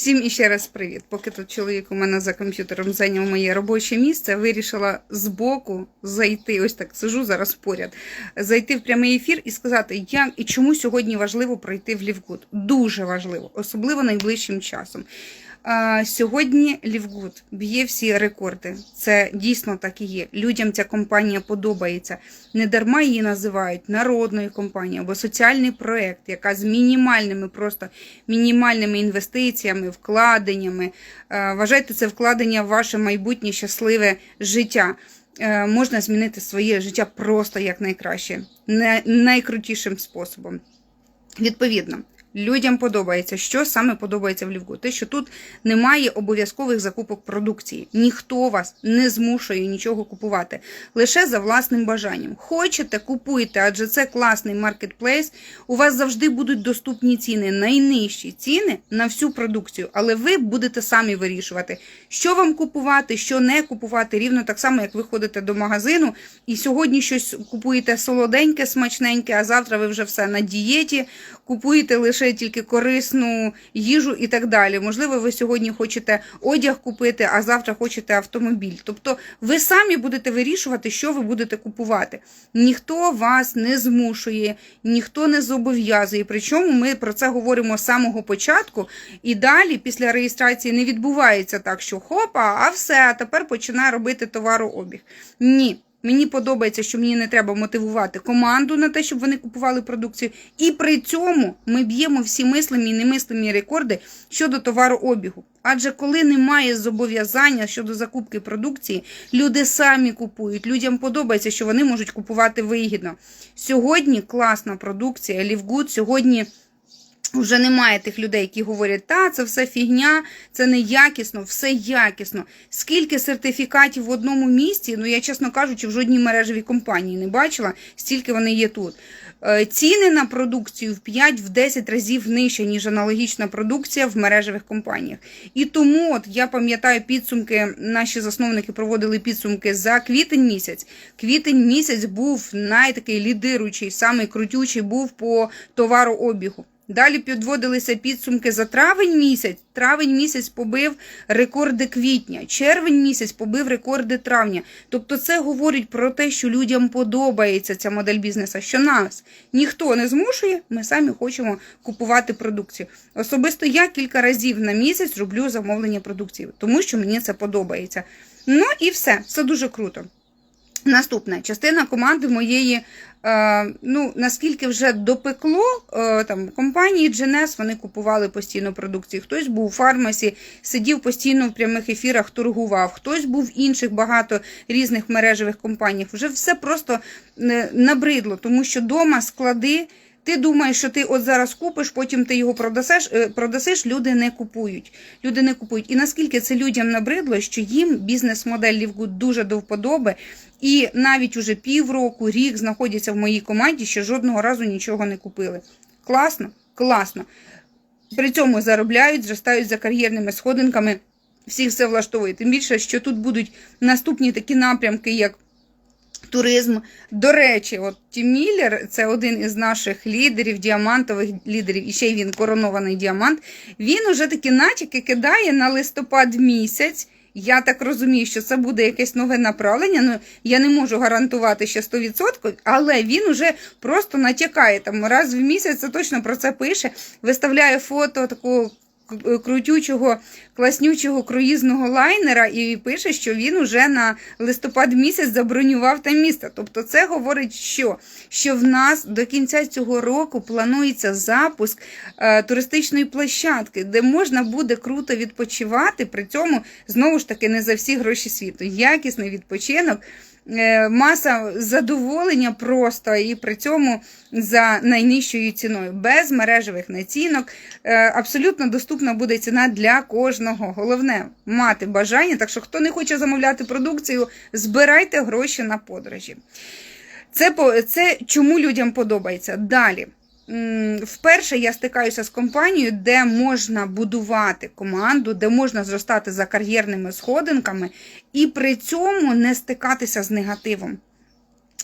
Всім іще раз привіт. Поки тут чоловік у мене за комп'ютером зайняв моє робоче місце, вирішила збоку зайти. Ось так сижу зараз поряд, зайти в прямий ефір і сказати, як і чому сьогодні важливо пройти в Лівгуд. Дуже важливо, особливо найближчим часом. Сьогодні Лівгуд б'є всі рекорди. Це дійсно так і є. Людям ця компанія подобається. Не дарма її називають народною компанією або соціальний проект, яка з мінімальними, просто мінімальними інвестиціями, вкладеннями. Вважайте це вкладення в ваше майбутнє щасливе життя. Е, Можна змінити своє життя просто як найкраще, найкрутішим способом. Відповідно, людям подобається, що саме подобається в Лівку. Те, що тут немає обов'язкових закупок продукції. Ніхто вас не змушує нічого купувати. Лише за власним бажанням. Хочете, купуйте, адже це класний маркетплейс. У вас завжди будуть доступні ціни, найнижчі ціни на всю продукцію. Але ви будете самі вирішувати, що вам купувати, що не купувати. Рівно так само, як ви ходите до магазину і сьогодні щось купуєте солоденьке, смачненьке, а завтра ви вже все на дієті, купуєте лише тільки корисну їжу і так далі. Можливо, ви сьогодні хочете одяг купити, а завтра хочете автомобіль. Тобто ви самі будете вирішувати, що ви будете купувати. Ніхто вас не змушує, ніхто не зобов'язує. Причому ми про це говоримо з самого початку, і далі, після реєстрації, не відбувається так, що хопа, а все, а тепер починає робити товарообіг. Ні. Мені подобається, що мені не треба мотивувати команду на те, щоб вони купували продукцію. І при цьому ми б'ємо всі мислимі і немислимі рекорди щодо товарообігу. Адже коли немає зобов'язання щодо закупки продукції, люди самі купують. Людям подобається, що вони можуть купувати вигідно. Сьогодні класна продукція, Лівгуд, сьогодні. Вже немає тих людей, які говорять, та це все фігня, це не якісно, все якісно. Скільки сертифікатів в одному місці, ну я чесно кажучи, в жодній мережевій компанії не бачила, стільки вони є тут. Е, Ціни на продукцію в 5-10 разів нижче, ніж аналогічна продукція в мережевих компаніях. І тому, от я пам'ятаю підсумки, наші засновники проводили підсумки за квітень місяць. Квітень місяць був найтакий лідируючий, самий крутючий був по товарообігу. Далі підводилися підсумки за травень місяць. Травень місяць побив рекорди квітня, червень місяць побив рекорди травня. Тобто, це говорить про те, що людям подобається ця модель бізнесу, що нас ніхто не змушує, ми самі хочемо купувати продукцію. Особисто я кілька разів на місяць роблю замовлення продукції, тому що мені це подобається. Ну і все, це дуже круто. Наступна частина команди моєї, е, ну наскільки вже допекло е, там компанії GNS, вони купували постійно продукцію. Хтось був у фармасі, сидів постійно в прямих ефірах, торгував, хтось був в інших багато різних мережевих компаніях. Вже все просто е, набридло, тому що дома склади. Ти думаєш, що ти от зараз купиш, потім ти його продасиш, е, продасиш, люди не купують. Люди не купують. І наскільки це людям набридло, що їм бізнес-модель Лівгуд дуже до вподоби, і навіть уже півроку, рік знаходяться в моїй команді, що жодного разу нічого не купили. Класно? Класно. При цьому заробляють, зростають за кар'єрними сходинками, всіх все влаштовує. Тим більше, що тут будуть наступні такі напрямки, як туризм. До речі, от Тім Міллер, це один із наших лідерів, діамантових лідерів, і ще й він коронований діамант. Він уже такі натяки кидає на листопад місяць. Я так розумію, що це буде якесь нове направлення. Ну я не можу гарантувати ще 100%, але він уже просто натякає там раз в місяць. Це точно про це пише. Виставляє фото к- крутючого, класнючого круїзного лайнера і пише, що він уже на листопад місяць забронював те місто. Тобто, це говорить, що, що в нас до кінця цього року планується запуск е, туристичної площадки, де можна буде круто відпочивати. При цьому знову ж таки не за всі гроші світу. Якісний відпочинок. Е, Маса задоволення просто і при цьому за найнижчою ціною, без мережевих націнок. Е, Абсолютно доступна буде ціна для кожного. Головне мати бажання. Так що, хто не хоче замовляти продукцію, збирайте гроші на подорожі. Це, це чому людям подобається. Далі. Вперше я стикаюся з компанією, де можна будувати команду, де можна зростати за кар'єрними сходинками і при цьому не стикатися з негативом.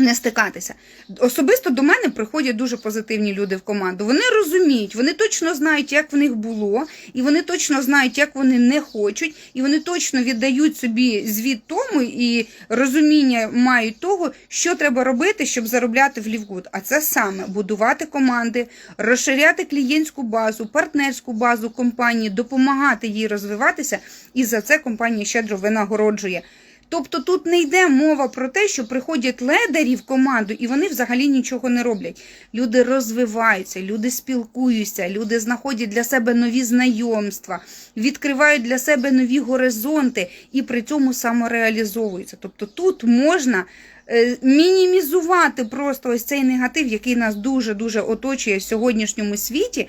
Не стикатися. Особисто до мене приходять дуже позитивні люди в команду. Вони розуміють, вони точно знають, як в них було, і вони точно знають, як вони не хочуть, і вони точно віддають собі звіт тому і розуміння мають того, що треба робити, щоб заробляти в Лівгуд. А це саме будувати команди, розширяти клієнтську базу, партнерську базу компанії, допомагати їй розвиватися, і за це компанія щедро винагороджує. Тобто тут не йде мова про те, що приходять ледарі в команду і вони взагалі нічого не роблять. Люди розвиваються, люди спілкуються, люди знаходять для себе нові знайомства, відкривають для себе нові горизонти і при цьому самореалізовуються. Тобто тут можна е, мінімізувати просто ось цей негатив, який нас дуже дуже оточує в сьогоднішньому світі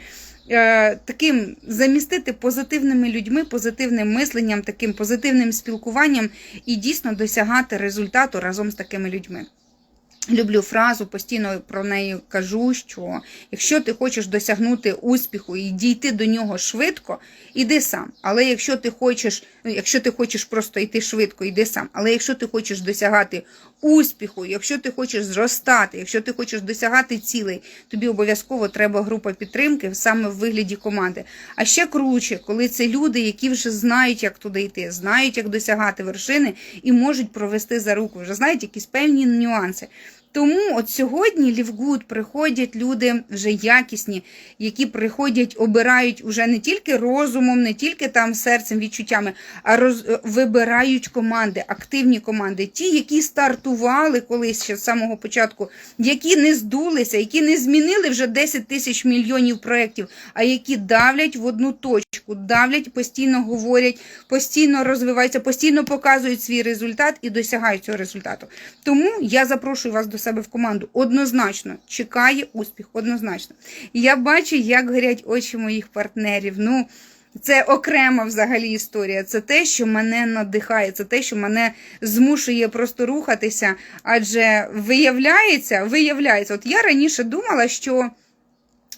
таким замістити позитивними людьми, позитивним мисленням, таким позитивним спілкуванням і дійсно досягати результату разом з такими людьми. Люблю фразу, постійно про неї кажу, що якщо ти хочеш досягнути успіху і дійти до нього швидко, іди сам. Але якщо ти хочеш, ну, якщо ти хочеш просто йти швидко, йди сам. Але якщо ти хочеш досягати успіху, якщо ти хочеш зростати, якщо ти хочеш досягати цілей, тобі обов'язково треба група підтримки саме в вигляді команди. А ще круче, коли це люди, які вже знають, як туди йти, знають, як досягати вершини і можуть провести за руку, вже знають якісь певні нюанси. Тому от сьогодні Лівгуд приходять люди вже якісні, які приходять, обирають уже не тільки розумом, не тільки там серцем, відчуттями, а роз, вибирають команди, активні команди, ті, які стартували колись ще з самого початку, які не здулися, які не змінили вже 10 тисяч мільйонів проєктів, а які давлять в одну точку, давлять, постійно говорять, постійно розвиваються, постійно показують свій результат і досягають цього результату. Тому я запрошую вас до себе в команду. Однозначно чекає успіх, однозначно. Я бачу, як горять очі моїх партнерів. Ну, це окрема взагалі історія. Це те, що мене надихає, це те, що мене змушує просто рухатися. Адже виявляється, виявляється, от я раніше думала, що.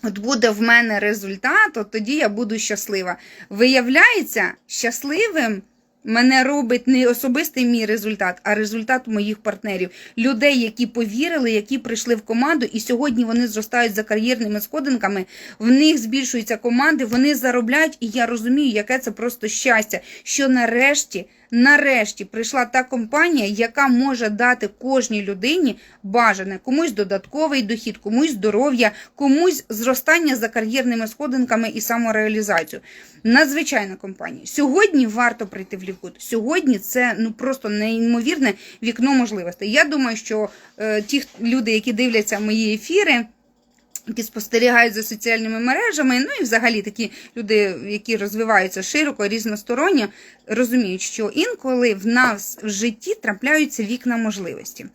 От буде в мене результат, от тоді я буду щаслива. Виявляється, щасливим Мене робить не особистий мій результат, а результат моїх партнерів, людей, які повірили, які прийшли в команду, і сьогодні вони зростають за кар'єрними сходинками. В них збільшуються команди, вони заробляють, і я розумію, яке це просто щастя, що нарешті. Нарешті прийшла та компанія, яка може дати кожній людині бажане комусь додатковий дохід, комусь здоров'я, комусь зростання за кар'єрними сходинками і самореалізацію. Надзвичайна компанія. Сьогодні варто прийти в Лівгуд. Сьогодні це ну просто неймовірне вікно можливостей. Я думаю, що е, ті люди, які дивляться мої ефіри які спостерігають за соціальними мережами, ну і взагалі такі люди, які розвиваються широко, різносторонньо, розуміють, що інколи в нас в житті трапляються вікна можливості.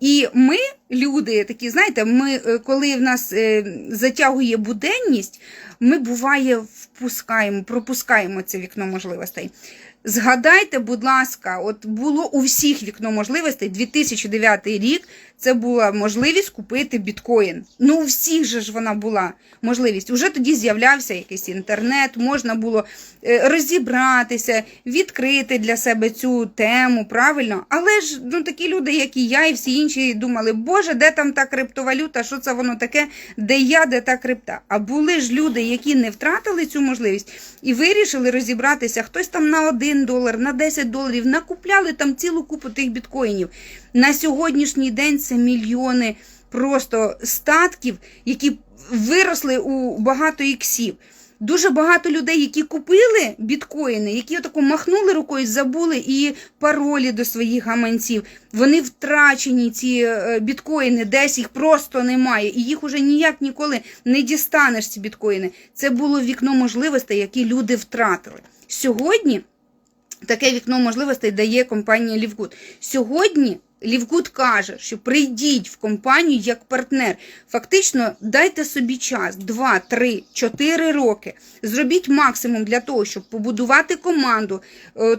І ми, люди, такі, знаєте, ми, е, коли в нас е, затягує буденність, ми буває впускаємо, пропускаємо це вікно можливостей. Згадайте, будь ласка, от було у всіх вікно можливостей 2009 рік. Це була можливість купити біткоін. Ну, у всіх же ж вона була можливість. Уже тоді з'являвся якийсь інтернет, можна було е, розібратися, відкрити для себе цю тему, правильно. Але ж ну такі люди, як і я, і всі інші, думали, Боже, де там та криптовалюта, що це воно таке, де я, де та крипта. А були ж люди, які не втратили цю можливість і вирішили розібратися, хтось там на 1 долар, на 10 доларів, накупляли там цілу купу тих біткоїнів. На сьогоднішній день це мільйони просто статків, які виросли у багато іксів. Дуже багато людей, які купили біткоїни, які отако махнули рукою, забули і паролі до своїх гаманців. Вони втрачені, ці е, біткоїни, десь їх просто немає, і їх уже ніяк ніколи не дістанеш. Ці біткоїни. Це було вікно можливостей, які люди втратили сьогодні. Таке вікно можливостей дає компанія Лівгуд. Сьогодні Лівгуд каже, що прийдіть в компанію як партнер. Фактично, дайте собі час 2, 3, 4 роки. Зробіть максимум для того, щоб побудувати команду,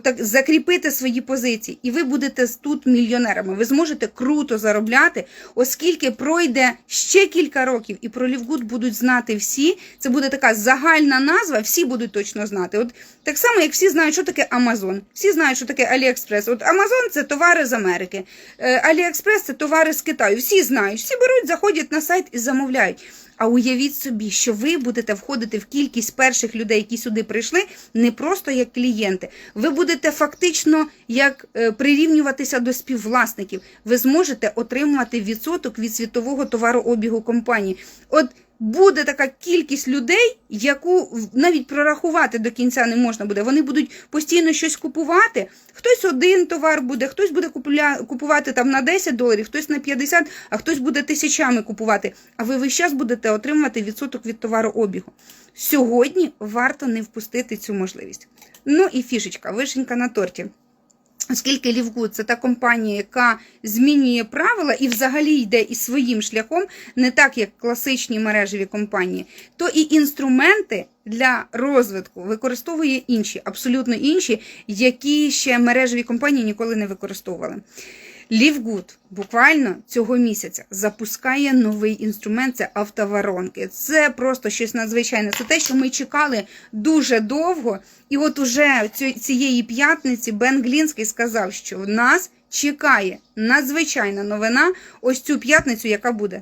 так закріпити свої позиції, і ви будете тут мільйонерами. Ви зможете круто заробляти, оскільки пройде ще кілька років, і про Лівгуд будуть знати всі. Це буде така загальна назва, всі будуть точно знати. От так само, як всі знають, що таке Амазон. Всі знають, що таке Аліекспрес. От Амазон це товари з Америки. Е, Аліекспрес це товари з Китаю. Всі знають, всі беруть, заходять на сайт і замовляють. А уявіть собі, що ви будете входити в кількість перших людей, які сюди прийшли, не просто як клієнти. Ви будете фактично як е, прирівнюватися до співвласників. Ви зможете отримувати відсоток від світового товарообігу компанії. От буде така кількість людей, яку навіть прорахувати до кінця не можна буде. Вони будуть постійно щось купувати. Хтось один товар буде, хтось буде купувати там на 10 доларів, хтось на 50, а хтось буде тисячами купувати. А ви весь час будете отримувати відсоток від товарообігу. Сьогодні варто не впустити цю можливість. Ну і фішечка, вишенька на торті. Оскільки Лівгу це та компанія, яка змінює правила і взагалі йде і своїм шляхом, не так як класичні мережеві компанії, то і інструменти для розвитку використовує інші, абсолютно інші, які ще мережеві компанії ніколи не використовували. Лівгуд буквально цього місяця запускає новий інструмент це автоворонки. Це просто щось надзвичайне. Це те, що ми чекали дуже довго. І от уже цієї п'ятниці Бен Глінський сказав, що в нас чекає надзвичайна новина ось цю п'ятницю, яка буде.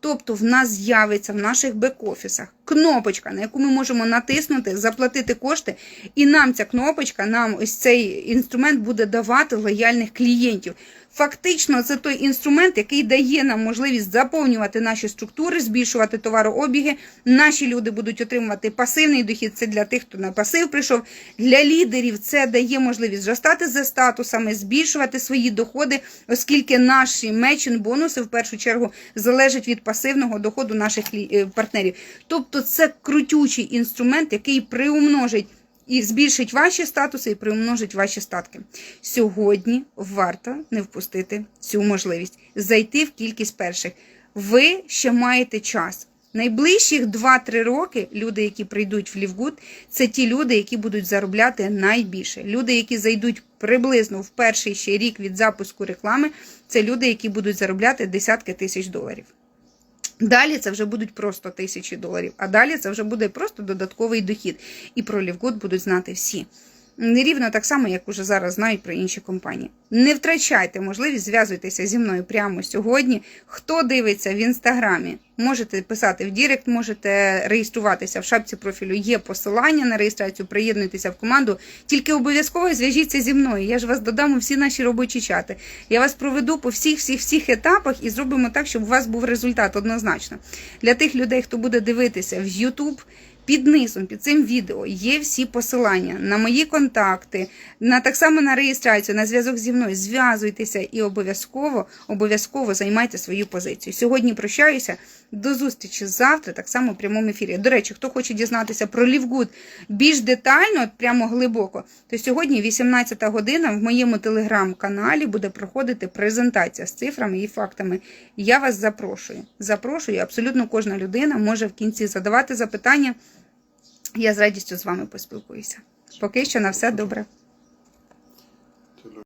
Тобто в нас з'явиться в наших бек-офісах кнопочка, на яку ми можемо натиснути, заплатити кошти, і нам ця кнопочка, нам ось цей інструмент буде давати лояльних клієнтів. Фактично, це той інструмент, який дає нам можливість заповнювати наші структури, збільшувати товарообіги. Наші люди будуть отримувати пасивний дохід. Це для тих, хто на пасив прийшов. Для лідерів це дає можливість зростати за статусами, збільшувати свої доходи, оскільки наші мечин бонуси в першу чергу залежать від пасивного доходу наших е, партнерів. Тобто, це крутючий інструмент, який приумножить і збільшить ваші статуси і приумножить ваші статки. Сьогодні варто не впустити цю можливість зайти в кількість перших. Ви ще маєте час. Найближчих 2-3 роки люди, які прийдуть в Лівгуд, це ті люди, які будуть заробляти найбільше. Люди, які зайдуть приблизно в перший ще рік від запуску реклами, це люди, які будуть заробляти десятки тисяч доларів. Далі це вже будуть просто тисячі доларів, а далі це вже буде просто додатковий дохід. І про Лівгод будуть знати всі. Нерівно так само, як уже зараз знають про інші компанії. Не втрачайте можливість, зв'язуйтеся зі мною прямо сьогодні. Хто дивиться в інстаграмі, можете писати в Дірект, можете реєструватися в шапці профілю. Є посилання на реєстрацію, приєднуйтеся в команду. Тільки обов'язково зв'яжіться зі мною. Я ж вас додам у всі наші робочі чати. Я вас проведу по всіх всіх всіх етапах і зробимо так, щоб у вас був результат однозначно. Для тих людей, хто буде дивитися в YouTube, під низом, під цим відео є всі посилання на мої контакти, на так само на реєстрацію, на зв'язок зі мною. Зв'язуйтеся і обов'язково, обов'язково займайте свою позицію. Сьогодні прощаюся. До зустрічі завтра, так само в прямому ефірі. До речі, хто хоче дізнатися про Лівгуд більш детально, прямо глибоко, то сьогодні, 18 година, в моєму телеграм-каналі буде проходити презентація з цифрами і фактами. Я вас запрошую. Запрошую, абсолютно кожна людина може в кінці задавати запитання. Я з радістю з вами поспілкуюся. Поки що на все добре.